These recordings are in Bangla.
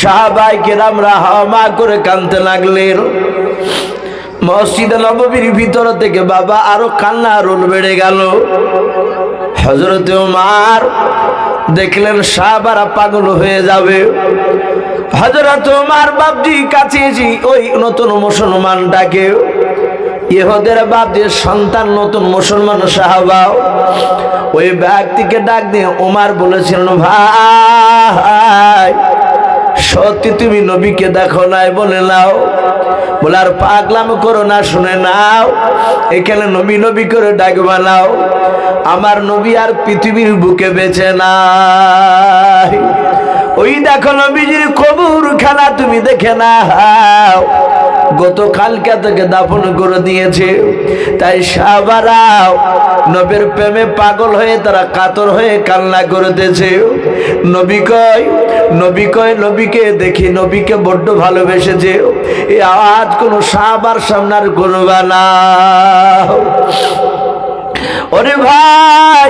সাহাবাই কেরামরা হামা করে কানতে লাগলেন। মসজিদে নববীর ভিতর থেকে বাবা আরও কান্না রোল বেড়ে গেল। হজরত উমার দেখলেন সাহাবারা পাগল হয়ে যাবে। হজরত উমার বাবজি কাছে ওই নতুন মুসলমান মুসলমানটাকে, ইহুদের বাপদের সন্তান নতুন মুসলমান সাহাবা, ওই ব্যক্তিকে ডাক দিয়ে উমার বলেছিলেন, ভাই সত্যি তুমি নবীকে দেখো নাই বলে নাও। বলে, আর পাগলাম করো না, শুনে নাও। এখানে নবী নবী করে ডাকবা বানাও আমার নবী আর পৃথিবীর বুকে বেছে নাই। ওই দেখো নবীজির কবুর খানা তুমি দেখে নাও। গতকালকে তোকে দাফন করে দিয়েছে। তাই সাবারাও নবীর প্রেমে পাগল হয়ে তারা কাতর হয়ে কান্না করতেছে। নবী কয় নবী কয়, নবীকে দেখি নবীকে বড্ড ভালোবেসেছে। এ আওয়াজ কোনো সাবার সামনার করবা না। ওরে ভাই,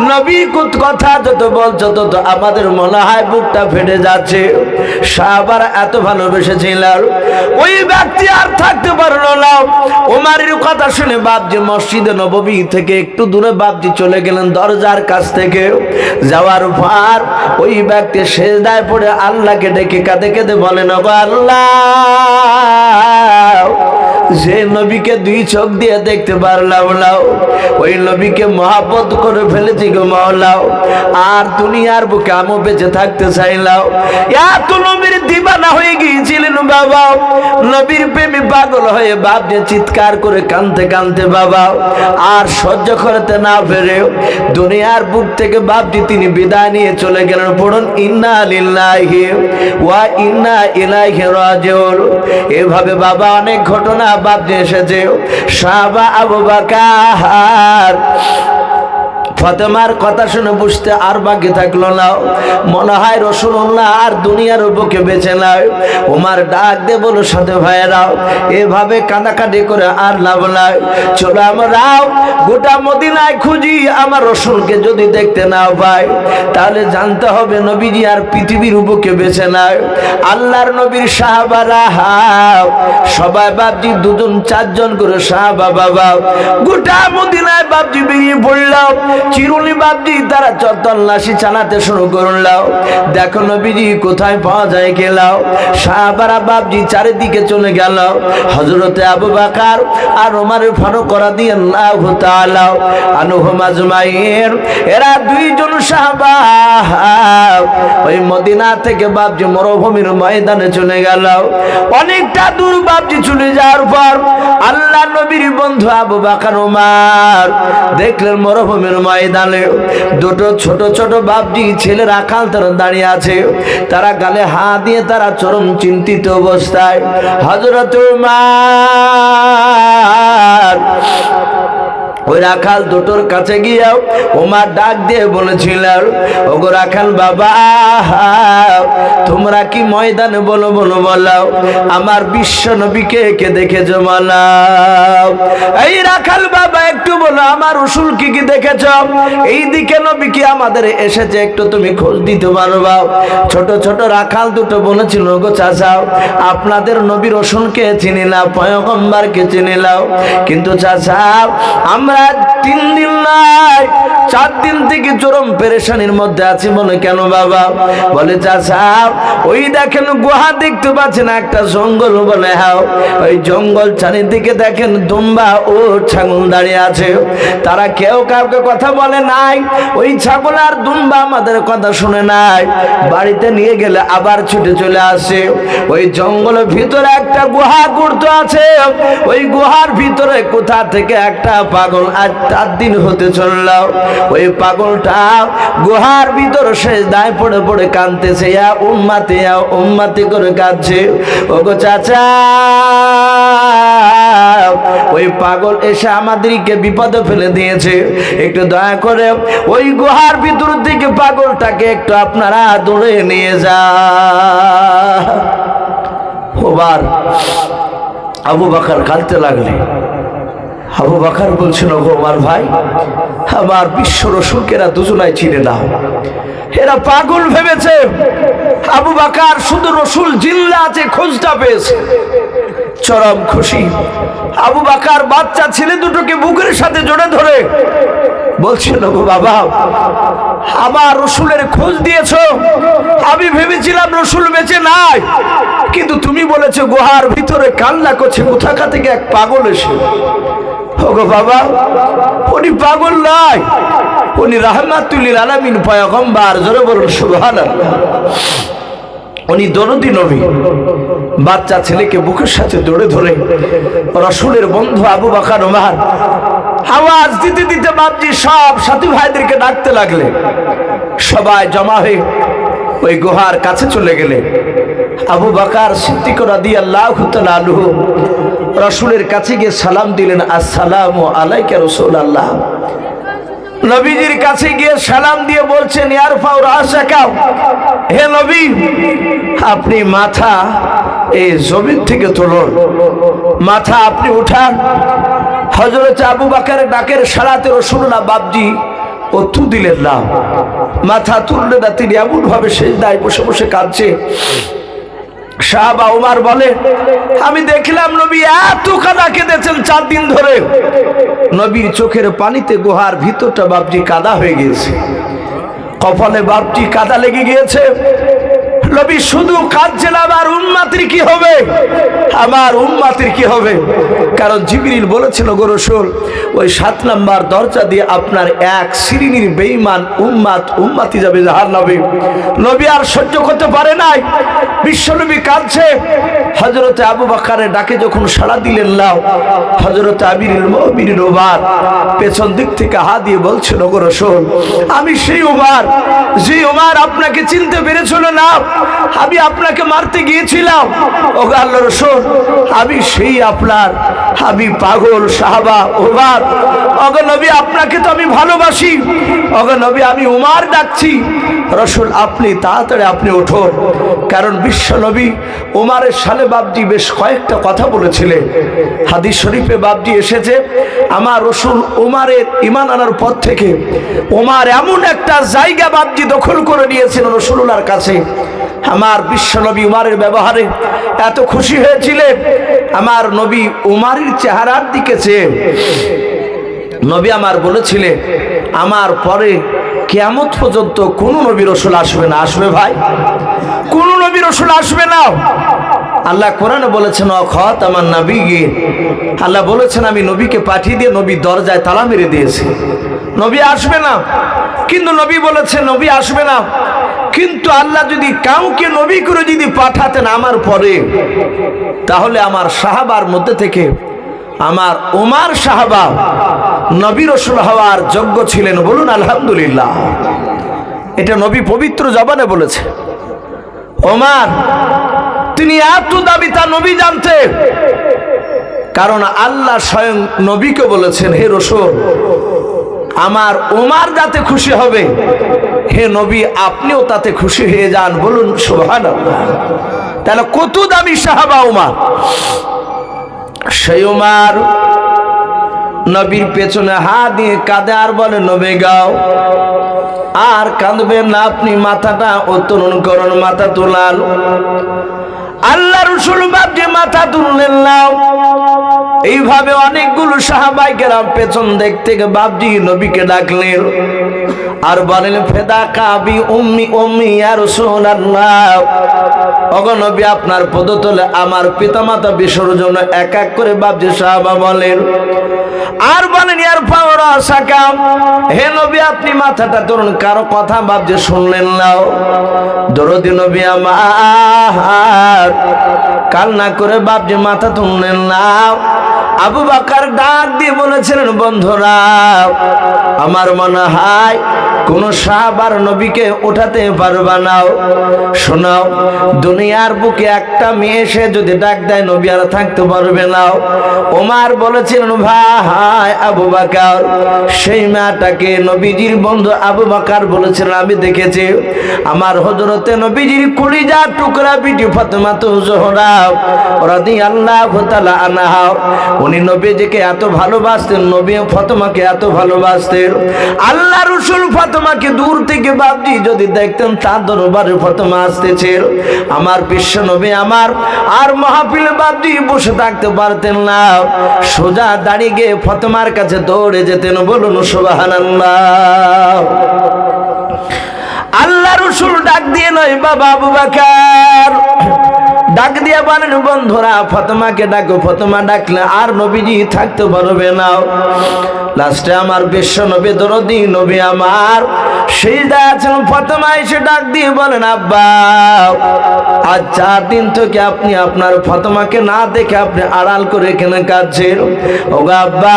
নবী কুত কথা যত বলছো তত আমাদের মনে হয় বুকটা ফেটে যাচ্ছে। সাহাবার এত ভালোবেসেছিলাম ওই ব্যক্তি আর থাকতে পারল না। ওমারের কথা শুনে বাপজি মসজিদে নববী থেকে একটু দূরে বাপজি চলে গেলেন দরজার কাছ থেকে। যাওয়ার পর ওই ব্যক্তি সেজদায় পড়ে আল্লাহকে ডেকে কাঁদে কেঁদে বলেন "ওগো আল্লাহ যে নবীকে দুই চোখ দিয়ে দেখতে পারলাম নাও ওই নবীকে মহাব্বত করে ফেলেছি গো মাওলাও আর দুনিয়ার বুকে আমও বেঁচে থাকতে চাইলাও এত নবীর দিবানা হয়ে গিয়েছিলেন বাবা। নবীর প্রেমে পাগল হয়ে বাপ যে চিৎকার করে কানতে কানতে বাবা। আর সহ্য করতে না পেরে দুনিয়ার বুক থেকে বাপজি তিনি বিদায় নিয়ে চলে গেলেন পড়ুন, ইন্না লিল্লাহি ওয়া ইন্না ইলাইহি রাজিউন। এভাবে বাবা অনেক ঘটনা বাপজি এসেছে সাবা আবু বাকার ফতেমার কথা শুনে বুঝতে আর বাকি থাকল না। মনে হয় রসুল্লাহ আর দুনিয়ার বুকে বেছে নাই। ওমার ডাক দে বলো সাথে ভাইয়েরাও এভাবে কানাকাটি করে আর লাভ নাই। চলো আমরাও গোটা মদিনায় খুঁজি, আমার রসুলকে যদি দেখতে না পাই তাহলে জানতে হবে নবীজি আর পৃথিবীর বুকে বেছে নাই। আল্লাহর নবীর সাহাবারা, সবাই বাপজি, দুজন, চারজন করে সাহাবা বাবা গোটা মদিনায় বাপজি বেরিয়ে পড়লাম চিরুনি বাপজি তারা চত্তল্লাশি চালাতে শুরু করলাম দেখো নবীজি, কোথায় পাওয়া যায় গেলাও সাহাবারা বাপজি চারিদিকে চলে গেল হজরতে আবু বাকার আর ওমারের ফারুক করা দিয়ে আল্লাহ তাআলা আনহুম আজমাইন এরা দুইজন সাহাবা। ওই মদিনা থেকে বাপজি মরুভূমির ময়দানে চলে গেল অনেকটা দূর বাপজি চলে যাওয়ার পর আল্লাহ নবীর বন্ধু আবু বাকার, ওমার, দেখলেন মরুভূমির ময়দানে দুটো ছোট ছোট বাপজি ছেলে রাখাল তারা দাঁড়িয়ে আছে। তারা গালে হা দিয়ে তারা চরম চিন্তিত অবস্থায়। হজরত উমার ওই রাখাল দুটোর কাছে গিয়েও ওমার ডাক দিয়ে বলেছিল ওগো রাখাল বাবা, তোমরা কি ময়দানে বলো বলো বলাও আমার বিশ্ব নবীকে কে দেখেছ বলাও এই রাখাল বাবা, একটু বলো, আমার রসুল কি কি দেখেছ? এই দিকে নবী কি আমাদের এসেছে, একটু তুমি খোঁজ দিতে পারবা ছোট ছোট রাখাল দুটো বলেছিল গো চাচাও আপনাদের নবীর রসুলকে চিনি না, পয়গম্বারকে চিনি নাও কিন্তু চাচা, আমরা তিন দিন নাই, চার দিন থেকে চরম পেরেশানির মধ্যে আছি। বলে, কেন বাবা? বলে, চাচা, ওই দেখেন গুহা দেখতে একটা জঙ্গল। বলে হাও ওই জঙ্গল দেখেন দুম্বা ও ছাগল দাঁড়িয়ে আছে। তারা কেউ কাউকে কথা বলে নাই, ওই ছাগল আর দুম্বা আমাদের কথা শুনে নাই। বাড়িতে নিয়ে গেলে আবার ছুটে চলে আসে। ওই জঙ্গলের ভিতরে একটা গুহা করতে আছে। ওই গুহার ভিতরে কোথা থেকে একটা পাগল দিন হতে ওই পাগলটা গুহার ভিতর দায় পড়ে পড়ে কাঁদতেছে উম্মাতে উম্মাতে করে কাঁদছে। চাচা, ওই পাগল এসে আমাদেরকে বিপদে ফেলে দিয়েছে। একটু দয়া করে ওই গুহার ভিতর থেকে পাগলটাকে একটু আপনারা দৌড়ে নিয়ে যা। ওবার আবু বাকার কাঁদতে লাগলে। আবু বাকার বলছেন, ওগো আমার ভাই, আমার বিশ্ব রসুলকেরা দুজনায় চিনে না এরা পাগল ভেবেছে আবু বাকার শুধু রসুল জিল্লা আছে, খোঁজটা পেয়েছে। চরম খুশি। আবু বাকার বাচ্চা ছেলে দুটোকে বুকের সাথে জড়ে ধরে বলছেন, ওগো বাবা, আমার রসুলের খোঁজ দিয়েছ। আমি ভেবেছিলাম রসুল বেঁচে নাই, কিন্তু তুমি বলেছ গুহার ভিতরে কান্না করছে কোথাকা থেকে এক পাগল এসে? ওগো বাবা, উনি পাগল নয়। উনি বলুন উনি নবী, বাচ্চা ছেলেকে বুকের সাথে দৌড়ে ধরে রসুলের বন্ধু আবু বাকার ওমার আওয়াজ দিতে দিতে বাপজি সব সাথী ভাইদেরকে ডাকতে লাগলে। সবাই জমা হয়ে ওই গুহার কাছে চলে গেলে। আবু বাকার সিদ্দিক রাদি আল্লাহ আলু রসুলের কাছে গিয়ে সালাম দিলেন, আসসালাম আলাইকা রসুল আল্লাহ নবীজির কাছে গিয়ে সালাম দিয়ে বলছেন হে নবী, আপনি মাথা এই জমিন থেকে তুলুন। মাথা আপনি উঠান। হজরত আবু বাকারের ডাকের সারাতে রসুল্লাহ বাবজি ও তু দিলেন না। মাথা তুললে না, তিনি এমন ভাবে শেষ দায় বসে বসে কাঁদছে। সাহাবা উমার বলে, আমি দেখলাম নবী এত কাদা কেঁদেছেন চার দিন ধরে। নবীর চোখের পানিতে গুহার ভিতরটা বাপটি কাদা হয়ে গিয়েছে। কপালে বাপটি কাদা লেগে গিয়েছে। নবী শুধু কাঁদছেন আমার উন্মাতির কি হবে? আমার উন্মাতির কি হবে? কারণ জিবিরিল বলেছিল গোরসুল ওই সাত নাম্বার দরজা দিয়ে আপনার এক শ্রেণির বেঈমান উম্মাত উম্মাতি যাবে জাহার নবী নবী আর সহ্য করতে পারে নাই। বিশ্বনবী কাঁদছে। হজরতে আবু বাকারের ডাকে যখন সাড়া দিলেন লাও হজরতে আবির আবির ওবার পেছন দিক থেকে হা দিয়ে বলছিল গোরসুল আমি সেই উমার, যে উমার আপনাকে চিনতে পেরেছিল না, আমি আপনাকে মারতে গিয়েছিলাম। ও আল্লাহ রসুল, আমি সেই আপনার আমি পাগল, সাহাবা ওবার অগ নবী, আপনাকে তো আমি ভালোবাসি। অগ নবী, আমি উমার ডাকছি। রসুল, আপনি তাড়াতাড়ি আপনি উঠুন। কারণ বিশ্ব নবী উমারের সালে বাবজি বেশ কয়েকটা কথা বলেছিলেন। হাদিস শরীফে বাবজি এসেছে, আমার রসুল উমারের ইমান আনার পর থেকে উমার এমন একটা জায়গা বাবজি দখল করে নিয়েছিল রসুল্লার কাছে। আমার বিশ্ব নবী উমারের ব্যবহারে এত খুশি হয়েছিলেন আমার নবী উমারের চেহারার দিকে চেয়ে। নবী আমার বলেছিলেন আমার পরে কেমত পর্যন্ত কোন নবী রসুল আসবে না। আসবে ভাই? কোন নবী রসুল আসবে না। আল্লাহ কোরআনে বলেছেন অখত আমার নবী গিয়ে আল্লাহ বলেছেন, আমি নবীকে পাঠিয়ে দিয়ে নবী দরজায় তালা মেরে দিয়েছি। নবী আসবে না। কিন্তু নবী বলেছে, নবী আসবে না। কিন্তু আল্লাহ যদি কাউকে নবী করে যদি পাঠাতেন আমার পরে, তাহলে আমার সাহাবার মধ্যে থেকে আমার ওমার সাহাবা নবী রসুল হওয়ার যোগ্য ছিলেন বলুন আলহামদুলিল্লাহ। এটা নবী পবিত্র জবানে বলেছে। ওমার তিনি এত দাবি তা নবী জানতে। কারণ আল্লাহ স্বয়ং নবীকে বলেছেন, হে রসুল, আমার ওমার যাতে খুশি হবে হে নবী, আপনিও তাতে খুশি হয়ে যান, বলুন সুবহান তাহলে কত দামি সাহাবা উমার? সেই উমার নবীর পেছনে হা দিয়ে কাঁদে আর বলে, নবে গাও। আর কাঁদবেন না, আপনি মাথাটা উত্তোলন করুন, মাথা তোলাল। আল্লাহ রসুল যে মাথা তুললেন না। এইভাবে অনেকগুলো সাহাবাই গেলাম পেছন দেখতে বাবজি নবীকে ডাকলেন। আর বলেন, ফেদা কাবি উম্মি উম্মি আর সোনাল্লাহ অগনবী আপনার পদতলে আমার পিতামাতা বিসর্জন এক এক করে বাবজি সাহাবা বলেন, আর বলেন, ইয়ার পাওয়া সাকাম হে নবী, আপনি মাথাটা ধরুন, কারও কথা বাবজি শুনলেন নাও দরদি নবী আমার, কাল না করে বাবজি মাথা তুললেন নাও আবু বাকার ডাক দিয়ে বলেছিলেন, বন্ধুরা, আমার মনে হয় কোন সাহাবার নবীকে ওঠাতে পারবা নাও শোনাও, দুনিয়ার বুকে একটা মেয়ে এসে যদি ডাক দেয়, নবী আর থাকতে পারবে না। ওমার বলেছিলেন, ভাই আবু বাকার, সেই মেয়েটাকে নবীজির বন্ধু আবু বাকার বলেছিলেন, আমি দেখেছি। আমার হজরতে নবীজির কুলিজা টুকরা বিটি ফাতেমা তো জোহরা। রাদি আল্লাহ তাআলা আনহা। উনি নবীজিকে এত ভালোবাসতেন, নবী ফাতেমাকে এত ভালোবাসতেন। আল্লাহ রসুল ফাতেমাকে দূর থেকে বাবজি যদি দেখতেন তার দরবারে ফাতেমা আসতেছে আমার বিশ্ব নবী আমার আর মাহফিল বাবজি বসে থাকতে পারতেন না। সোজা দাঁড়িয়ে গিয়ে ফাতেমার কাছে দৌড়ে যেতেন, বলুন সুবহানাল্লাহ। আল্লাহ রসুল ডাক দিয়ে নয়, বাবা আবু বাকার। ডাক দিয়ে বলেন বন্ধুরা, ফতমাকে ডাকো, ফতমা ডাকলে আর নবীজি থাকতে পারবে না। লাস্টে আমার বিশ্ব নবী, দরদি নবী আমার। সেই আছেন ফতমা এসে ডাক দিয়ে বলেন, আব্বা, আজ চার দিন থেকে আপনি আপনার ফতমাকে না দেখে আপনি আড়াল করে এখানে কাঁদছেন? ও আব্বা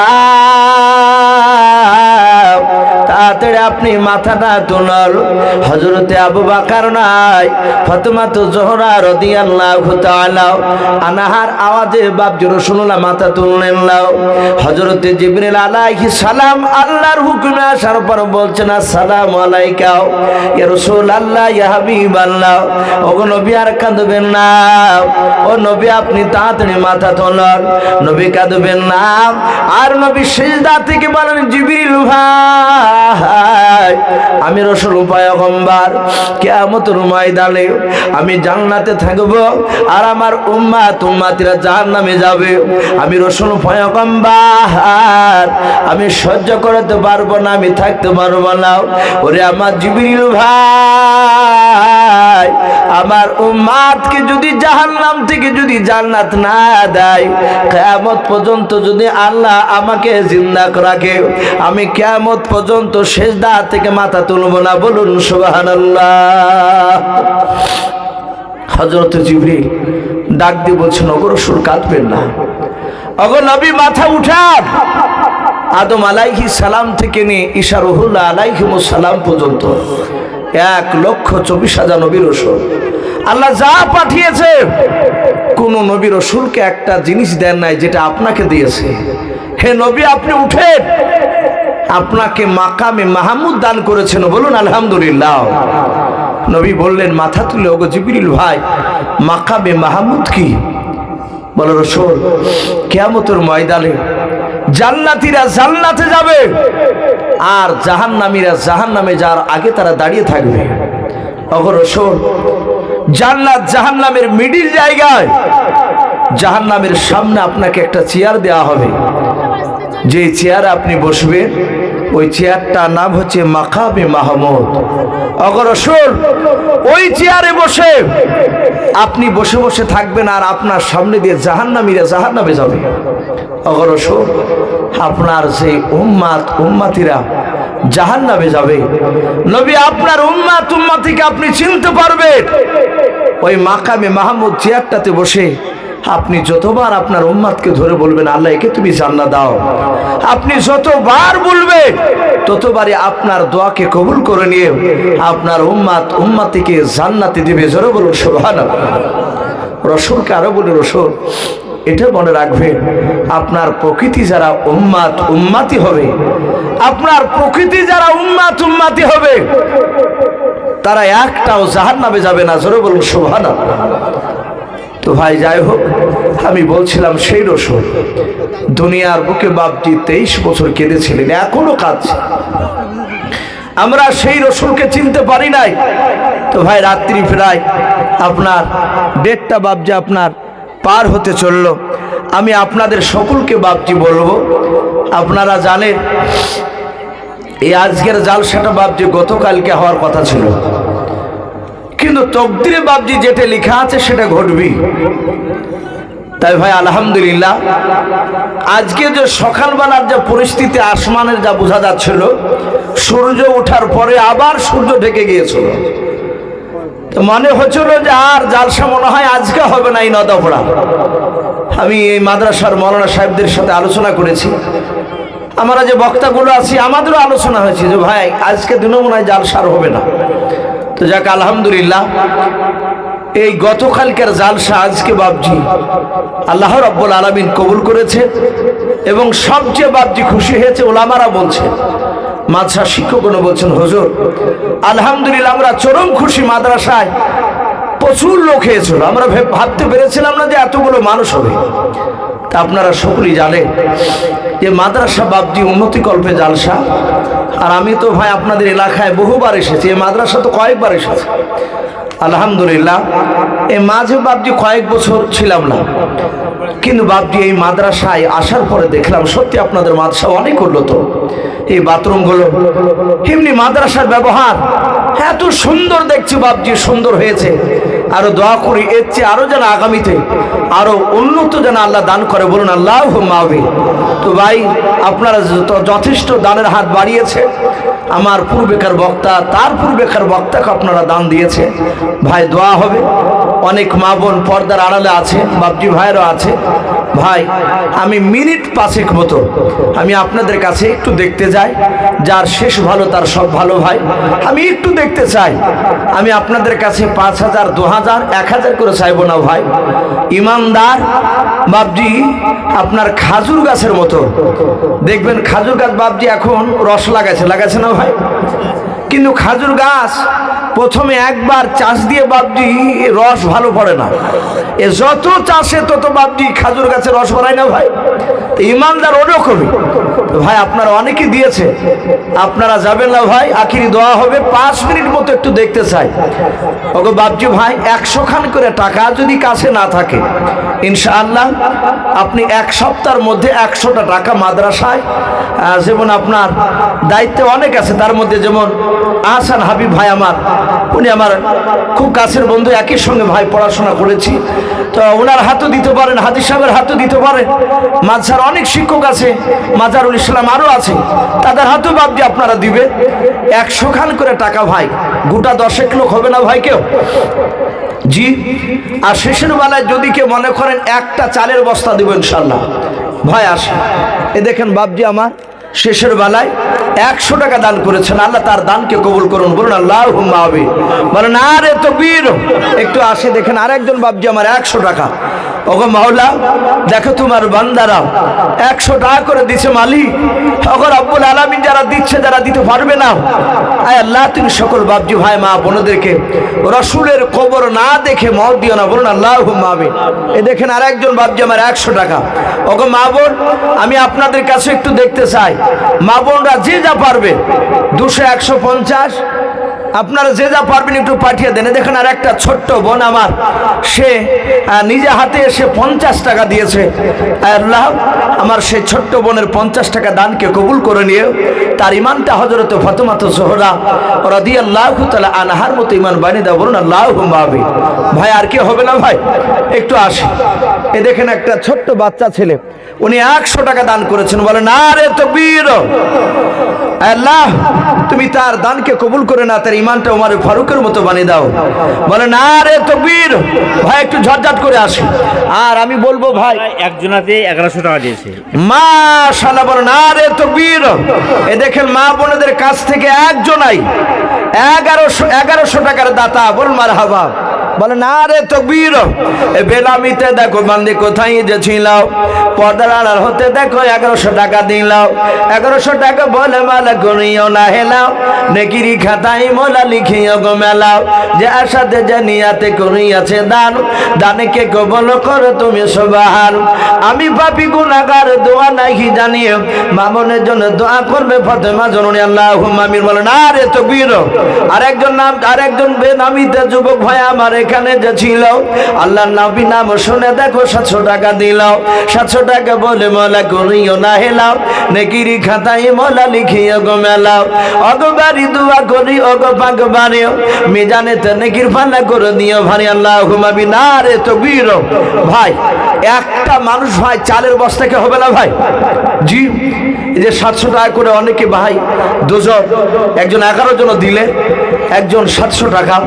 তাড়াতাড়ি আপনি মাথাটা তোলার হজরতে আবু বাকার নাই ফতমা তো জোহরা রদিয়াল্লাহু তাআলা আনাহার আওয়াজে বাপ রসুল্লাহ মাথা তুললেন লাও হজরতে জিবরিল আলাইহিস সালাম আল্লাহর হুকুমে আসার পর বলছেন, আসসালামু আলাইকা ইয়া রাসূলুল্লাহ, ইয়া হাবিবাল্লাহ। ওগো নবী আর কাঁদবেন না। ও নবী, আপনি তাড়াতাড়ি মাথা তোলার নবী কাঁদবেন না। আর নবী সিজদা থেকে বলেন, জিবরিল ভাই আমি রসুল পয়গম্বর কিয়ামতের ময়দানে আমি জান্নাতে থাকব আর আমার উম্মা উম্মাত উম্মাতিরা জাহান্নামে যাবে। আমি রসুল পয়গম্বর আমি সহ্য করতে পারব না, আমি থাকতে পারব না। ওরে আমার জিবরিল ভাই, আমার উম্মাদকে যদি জাহান্নাম থেকে যদি জান্নাত না দেয়, কিয়ামত পর্যন্ত যদি আল্লাহ আমাকে জিন্দা রাখে, আমি কিয়ামত পর্যন্ত শেষদা থেকে মাথা তুলব না, বলুন সুবহানাল্লাহ। হযরত ডাক দিয়ে বলছেন অগর সুর কাঁদবেন না। অগর নবী, মাথা উঠান। আদম আলাইহি সালাম থেকে নিয়ে ঈশা রহুল্লাহ আলাইহিমুস সালাম পর্যন্ত এক লক্ষ চব্বিশ হাজার নবী রসুল। আল্লাহ যা পাঠিয়েছে, কোন নবী রসুলকে একটা জিনিস দেন নাই, যেটা আপনাকে দিয়েছে। হে নবী, আপনি উঠেন। আপনাকে মাকামে মাহমুদ দান করেছেন, বলুন আলহামদুলিল্লাহ। নবী বললেন, মাথা তুলে, ওগো জিবিরিল ভাই, মাকামে মাহমুদ কি? বলো রসুল কেয়ামতের ময়দানে জান্নাতিরা জান্নাতে যাবে, আর জাহান্নামীরা জাহান্নামে যার আগে তারা দাঁড়িয়ে থাকবে। অগর রসুল জান্নাত জাহান্নামের মিডিল জায়গায়, জাহান্নামের সামনে আপনাকে একটা চেয়ার দেওয়া হবে। যে চেয়ারে আপনি বসবেন ওই চেয়ারটার নাম হচ্ছে মাকাবে মাহমুদ। অগরসুর ওই চেয়ারে বসে আপনি বসে বসে থাকবেন আর আপনার সামনে দিয়ে জাহান্নামীরা জাহান্নামে যাবে। অগরসুর আপনার সেই উম্মাত, উম্মাতিরা জাহান্নামে যাবে। নবী, আপনার উম্মাত, উম্মাতিকে আপনি চিনতে পারবেন। ওই মাকামে মাহমুদ চেয়ারটাতে বসে আপনি যতবার আপনার উম্মাদকে ধরে বলবেন আল্লাহ একে তুমি জান্নাত দাও। আপনি যতবার বলবেন, ততবারই আপনার দোয়াকে কবুল করে নিয়ে আপনার উম্মাত উম্মাতিকে জান্নাতে দিবে। জোরে বলুন, সুবহানাল্লাহ। রসুলকে আরও বলি, রসুল, এটা মনে রাখবেন, আপনার প্রকৃতি যারা উম্মাত উম্মাতি হবে, আপনার প্রকৃতি যারা উম্মাত উম্মাতি হবে, তারা একটাও জাহান নামে যাবে না। জোরে বলুন, সুবহানাল্লাহ। তো ভাই, যাই হোক, আমি বলছিলাম সেই রসুল দুনিয়ার বুকে বাপটি তেইশ বছর কেঁদেছিলেন, এখনও কাজ আমরা সেই রসুলকে চিনতে পারি নাই। তো ভাই, রাত্রি প্রায় আপনার ডেটটা বাপজি আপনার পার হতে চলল। আমি আপনাদের সকলকে বাপজি বলব, আপনারা জানেন, এই আজকের জালসাটা বাপজি গতকালকে হওয়ার কথা ছিল। কিন্তু তকদিরে বাবজি যেটা লেখা আছে সেটা ঘটবি তাই ভাই, আলহামদুলিল্লাহ, আজকে যে সকালবেলার যে পরিস্থিতি, আসমানের যা বোঝা যাচ্ছিল, সূর্য ওঠার পরে আবার সূর্য ঢেকে গিয়েছিল। মনে হচ্ছিল যে আর জালসা মনে হয় আজকে হবে না এই নদাপড়া। আমি এই মাদ্রাসার মৌলানা সাহেবদের সাথে আলোচনা করেছি। আমরা যে বক্তাগুলো আছি, আমাদেরও আলোচনা হয়েছে যে ভাই, আজকে দিনও মনে হয় জালসার হবে না। তো যাক, আলহামদুলিল্লাহ। এই গতকালকার জালসা আজকে বাবজি আল্লাহ রব্বুল আলমিন কবুল করেছে এবং সবচেয়ে বাবজি খুশি হয়েছে ওলামারা বলছে মাদ্রাসা শিক্ষকগণ বলছেন, হুজুর, আলহামদুলিল্লাহ আমরা চরম খুশি মাদ্রাসায় প্রচুর লোক হয়েছিল। আমরা ভেব- ভাবতে পেরেছিলাম না যে এতগুলো মানুষ হবে। তা আপনারা সকলেই জানেন যে মাদ্রাসা বাবজি উন্নতি কল্পে জালসা। আর আমি তো ভাই আপনাদের এলাকায় বহুবার এসেছি এই মাদ্রাসা তো কয়েকবার এসেছি। আলহামদুলিল্লাহ এই মাঝে বাবজি কয়েক বছর ছিলাম না। কিন্তু বাবজি এই মাদ্রাসায় আসার পরে দেখলাম সত্যি আপনাদের মাদ্রাসা অনেক উন্নত। এই বাথরুমগুলো এমনি মাদ্রাসার ব্যবহার, এত সুন্দর দেখছি বাবজি, সুন্দর হয়েছে। আরও দোয়া করি, এর চেয়ে আরও যেন আগামীতে আরও উন্নত যেন আল্লাহ দান করে বলুন আল্লাহ মাহবি তো ভাই, আপনারা যথেষ্ট দানের হাত বাড়িয়েছে, আমার পূর্বেকার বক্তা, তার পূর্বেকার বক্তাকে আপনারা দান দিয়েছে। ভাই, দোয়া হবে। অনেক মা বোন পর্দার আড়ালে আছে, বাপজি ভাইয়েরও আছে। ভাই, আমি মিনিট পাঁচেক মতো। আমি আপনাদের কাছে একটু দেখতে যাই, যার শেষ ভালো, তার সব ভালো ভাই। আমি একটু দেখতে চাই। আমি আপনাদের কাছে পাঁচ হাজার, দু হাজার, এক হাজার করে চাইব না ভাই। ইমানদার বাবজি আপনার খাজুর গাছের মতো। দেখবেন খাজুর গাছ বাবজি এখন রস লাগাছে লাগাছে না ভাই? কিন্তু খাজুর গাছ প্রথমে একবার চাষ দিয়ে বাবজি রস ভালো পড়ে না। এ যত চাষে তত বাবজি খাজুর গাছে রস পড়ায় না ভাই। ইমানদার ওরকমই ভাই, আপনারা অনেকে দিয়েছে। আপনারা যাবেন না ভাই, আখিরি দেওয়া হবে, পাঁচ মিনিট মতো একটু দেখতে চাই। ওগো বাবজি ভাই, একশো খান করে টাকা যদি কাছে না থাকে ইনশাআল্লাহ, আপনি এক সপ্তাহের মধ্যে একশোটা টাকা মাদ্রাসায় যেমন আপনার দায়িত্বে অনেক আছে, তার মধ্যে যেমন আহসান হাবিব ভাই আমার, উনি আমার খুব কাছের বন্ধু, একই সঙ্গে ভাই পড়াশোনা করেছি। তো ওনার হাতও দিতে পারেন, হাদিস সাহেবের হাতও দিতে পারেন। মাঝার অনেক শিক্ষক আছে, মাজারুল ইসলাম আরও আছে, তাদের হাতও বাদ দিয়ে আপনারা দিবে একশো খান করে টাকা ভাই, গোটা দশেক লোক হবে না ভাই কেউ? জি? আর শেষের বেলায় যদি কেউ মনে করেন একটা চালের বস্তা দিব ইনশাল্লাহ। ভয় আসে এ দেখেন বাবজি আমার, শেষের বেলায় একশো টাকা দান করেছেন। আল্লাহ তার দানকে কবুল করুন, বলুন আল্লাহ বলেন, আরে তো বীর একটু আসে দেখেন, আরেকজন বাবজি আমার একশো টাকা। ওগো মাওলা, দেখো তোমার বান্দারা একশো টাকা করে দিছে মালিক ওগো রব্বুল আলামিন যারা দিচ্ছে যারা দিতে পারবে না। আয় আল্লাহ, তুমি সকল বাবজি ভাই, মা বোনদেরকে রসুলের কবর না দেখে মত দিও না, বলুন আল্লাহ মাবে এ দেখেন আর একজন বাবজি আমার একশো টাকা। ওগো মা বোন, আমি আপনাদের কাছে একটু দেখতে চাই। মা বোনরা যে যা পারবে, দুশো, একশো পঞ্চাশ আপনারা যে যা পারবেন একটু পাঠিয়ে দেন। দেখেন আর একটা ছোট্ট বোন আমার। সে নিজে হাতে এসে পঞ্চাশ টাকা দিয়েছে। আল্লাহ আমার সেই ছোট্ট বোনের পঞ্চাশ টাকা দানকে কবুল করে নিয়ে তার ইমানটা হজরত ফতমাত সোহরা দিয়ে আল্লাহ তালা আনহার মতো ইমান বানিয়ে দেওয়া বলুন আল্লাহ ভাবি ভাই, আর কি হবে না ভাই? একটু আসি। এ দেখেন একটা ছোট্ট বাচ্চা ছেলে। উনি একশো টাকা দান করেছেন। বলে, না রে তো বীর আল্লাহ, তুমি তার দানকে কবুল করে না তার ইমানটা উমার ফারুকের মতো বানিয়ে দাও। বলে না রে তকবীর ভাই একটু ঝটঝট করে আসি। আর আমি বলব ভাই একজনাতে এগারোশো টাকা দিয়েছে। মা সালা বলে না রে তকবীর এ দেখেন মা বোনদের কাছ থেকে একজনাই এগারোশো এগারোশো টাকার দাতা বল মার হাবা বলে, না রে তো বীর এ বেলামিতে দেখো বান্দি কোথায় যে ছিলাও পর্দার আড়াল হতে দেখো এগারোশো টাকা দিলাও এগারোশো টাকা বলে মালা করিও না হেলাও নেকিরি খাতাই মোলা লিখিও গো মেলাও যে আশাতে জানিয়াতে করিয়াছে দান, দানে কে কবল করো তুমি সবাহার আমি পাপি গুনাগার দোয়া নাহি জানিয়ে মামনের জন্য দোয়া করবে ফতেমা জননী আল্লাহ মামির বলে, না রে তো বীর আরেকজন নাম, আরেকজন বেনামিতে যুবক ভাই আমার এখানে যে ছিল, আল্লাহর নাবি নাম শুনে দেখো সাতশো টাকা দিলাও সাতশো টাকা বলে, মলা করিও না হেলাও, নেকিরি খাতাই মলা লিখিও গো মেলাও। অগবারি দুয়া করি, অগ পাক বাড়িও মিজানে তো নেকির ফানা করে দিও ভারি। আল্লাহ ঘুমাবি না রে তো বীর ভাই, একটা মানুষ ভাই, চালের বস্তাকে হবে না ভাই? জি, এই যে সাতশো টাকা করে অনেকে ভাই, দুজন, একজন এগারো জন দিলে একজন সাতশো টাকা।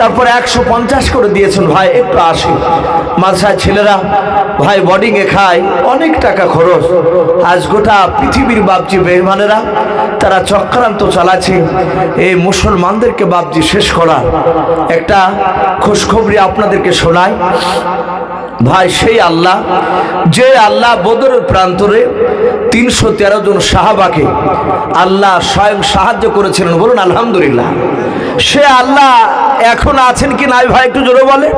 তারপরে একশো পঞ্চাশ করে দিয়েছেন, ভাই, একটু আসি। মাঝায় ছেলেরা, ভাই বোর্ডিংয়ে খায় অনেক টাকা খরচ। আজ গোটা পৃথিবীর বাপজি বেহমানেরা তারা চক্রান্ত চালাচ্ছে। এই মুসলমানদেরকে বাপজি শেষ করার একটা খুশখবরি আপনাদেরকে শোনায় ভাই, সেই আল্লাহ, যে আল্লাহ বদরের প্রান্তরে তিনশো তেরো জন সাহাবাকে আল্লাহ স্বয়ং সাহায্য করেছিলেন। বলুন, আলহামদুলিল্লাহ। সে আল্লাহ এখন আছেন কি নাই ভাই, একটু জোরে বলে?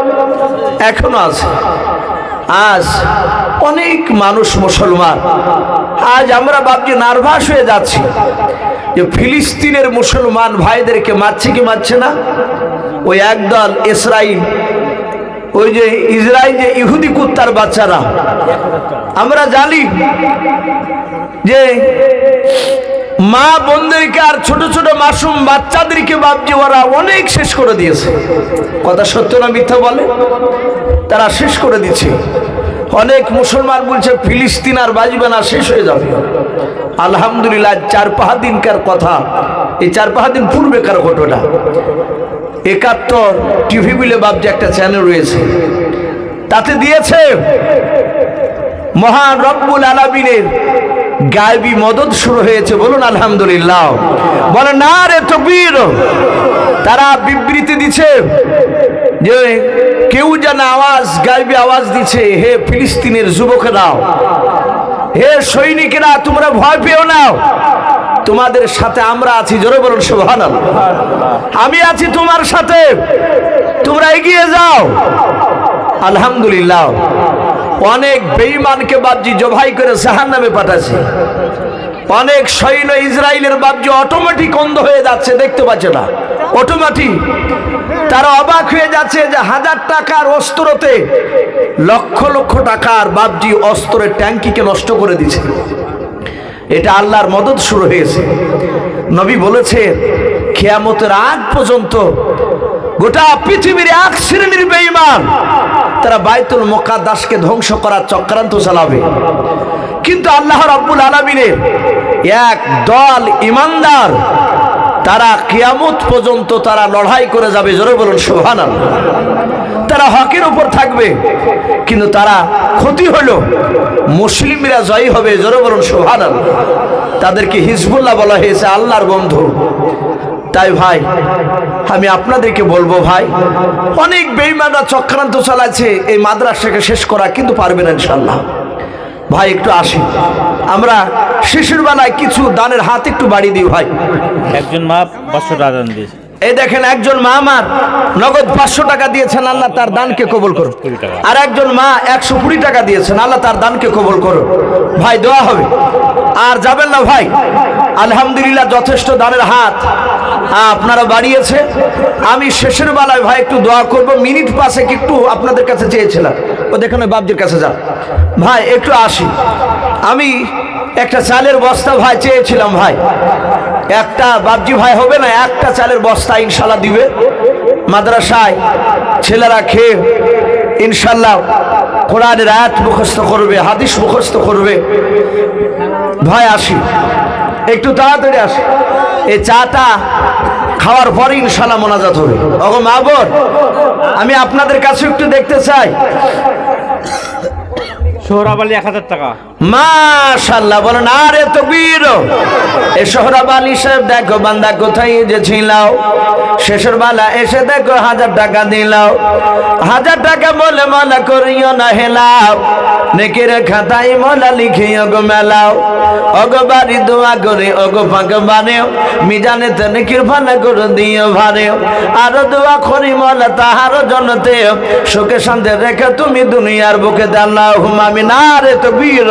এখনও আছে। আজ অনেক মানুষ মুসলমান। আজ আমরা ভাবছি, নার্ভাস হয়ে যাচ্ছি যে ফিলিস্তিনের মুসলমান ভাইদেরকে মারছে কি মারছে না? ওই একদল ইসরায়েল ওই যে ইসরায়েল যে ইহুদি কুত্তার বাচ্চারা, আমরা জানি যে মা বোনদেরকে আর ছোট ছোট মাসুম বাচ্চাদেরকে বাপজি ওরা অনেক শেষ করে দিয়েছে। কথা সত্য না মিথ্যা বলে? তারা শেষ করে দিচ্ছে। অনেক মুসলমান বলছে, ফিলিস্তিন আর বাজবে না, শেষ হয়ে যাবে। আলহামদুলিল্লাহ, চার পাহা দিনকার কথা। এই চার পাহা দিন পূর্বেকার ঘটনা। একাত্তর টিভি বিলে বাবজি একটা চ্যানেল রয়েছে। তাতে দিয়েছে মহান রব্বুল আলামিনের গায়বী মদত শুরু হয়েছে, বলুন আলহামদুলিল্লাহ। বলে, না রে তকবীর। তারা বিবৃতি দিচ্ছে যে কেউ যেন আওয়াজ, গায়বী আওয়াজ দিচ্ছে, হে ফিলিস্তিনের যুবকেরাও, হে সৈনিকেরা, তোমরা ভয় পেও না। তোমাদের সাথে আমরা আছি জোরে বলুন সোহান আমি আছি তোমার সাথে। তোমরা এগিয়ে যাও। আলহামদুলিল্লাহ। অনেক বেঈমানকে বাবজি জবাই করে জাহান নামে পাঠাচ্ছে। অনেক সৈন্য ইসরায়েলের বাবজি অটোমেটিক অন্ধ হয়ে যাচ্ছে দেখতে পাচ্ছে না। অটোমেটিক তারা অবাক হয়ে যাচ্ছে যে হাজার টাকার অস্ত্রতে লক্ষ লক্ষ টাকার বাবজি অস্ত্রের ট্যাঙ্কিকে নষ্ট করে দিচ্ছে। এটা আল্লাহর মদত শুরু হয়েছে। নবী বলেছে খেয়ামতের আগ পর্যন্ত গোটা পৃথিবীর এক শ্রেণির বেঈমান, তারা বাইতুল মোকাদ্দাসকে ধ্বংস করার চক্রান্ত চালাবে। কিন্তু আল্লাহ রাব্বুল আলামিনের এক দল ইমানদার তারা কিয়ামত পর্যন্ত তারা লড়াই করে যাবে। জোরে বলুন, সুবহানাল্লাহ। তারা হকের উপর থাকবে। কিন্তু তারা ক্ষতি হলো। মুসলিমরা জয়ী হবে, জোরে বলুন, সুবহানাল্লাহ। তাদেরকে হিজবুল্লাহ বলা হয়েছে আল্লাহর বন্ধু। তাই ভাই, আমি আপনাদেরকে বলব ভাই, অনেক বেইমানরা চক্রান্ত চালাচ্ছে এই মাদ্রাসাকে শেষ করা, কিন্তু পারবে না ইনশাল্লাহ ভাই, একটু আসি। আমরা শিশুর বেলায় কিছু দানের হাত একটু বাড়িয়ে দিই ভাই। একজন মা পাঁচশো টাকা দিয়েছে। এই দেখেন, একজন মা আমার নগদ পাঁচশো টাকা দিয়েছেন, আল্লাহ তার দানকে কবল করো আর একজন মা একশো কুড়ি টাকা দিয়েছেন, আল্লাহ তার দানকে কবল করো ভাই দেওয়া হবে। আর যাবেন না ভাই, আলহামদুলিল্লাহ যথেষ্ট দানের হাত আপনারা বাড়িয়েছে। আমি শেষের বেলায় ভাই একটু দোয়া করব, মিনিট পাশে একটু আপনাদের কাছে চেয়েছিলাম। ও দেখুন, ওই বাবজির কাছে যান। ভাই, একটু আসি। আমি একটা চালের বস্তা ভাই চেয়েছিলাম ভাই। একটা বাবজি ভাই হবে না, একটা চালের বস্তা ইনশাল্লাহ দিবে। মাদ্রাসায় ছেলেরা খেয়ে ইনশাল্লাহ কোরআনের আয়াত মুখস্থ করবে, হাদিস মুখস্থ করবে। ভাই, আসি। একটু তাড়াতাড়ি আসি। এই চাটা খাওয়ার পরে ইনশাল্লাহ মোনাজাত হবে। ওগো মা বোন আমি আপনাদের কাছে একটু দেখতে চাই। সোহরাব আলী এক হাজার টাকা। মাশাল্লাহ বলেন, আরে তো বীর এ সোহরাব আলী সাহেব, দেখো বান্দা কোথায় যে ছিলাও শেষের বেলা এসে দেখো হাজার টাকা দিলাও। হাজার টাকা বলে মালা করিও না, হেলাও। নেকির খাতাই মলা লিখিও গো মেলাও। অগো বাড়ি দোয়া করে অগো ফাঁক বানেও। মিজানে তে নেকির ভালো করে দিও, ভারেও। আরও দোয়া করি মলা তাহারও জনতে সুখে শান্তি রেখে তুমি দুনিয়ার বুকে দাল্লাহ হুমামি না রে তো বীর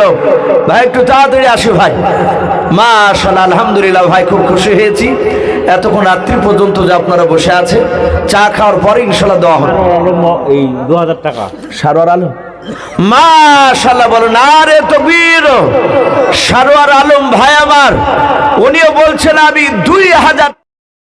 ভাই একটু তাড়াতাড়ি আসো ভাই। মাশাআল্লাহ আলহামদুলিল্লাহ ভাই খুব খুশি হয়েছি। এতক্ষণ রাত্রি পর্যন্ত যে আপনারা বসে আছে চা খাওয়ার পরে ইনশাল্লাহ দেওয়া হবে। এই দু হাজার টাকা। সারোয়ার আলম? মাশাল্লাহ বলো না রে তো বীর সারোয়ার আলম ভাই আমার উনিও বলছেন আমি দুই হাজার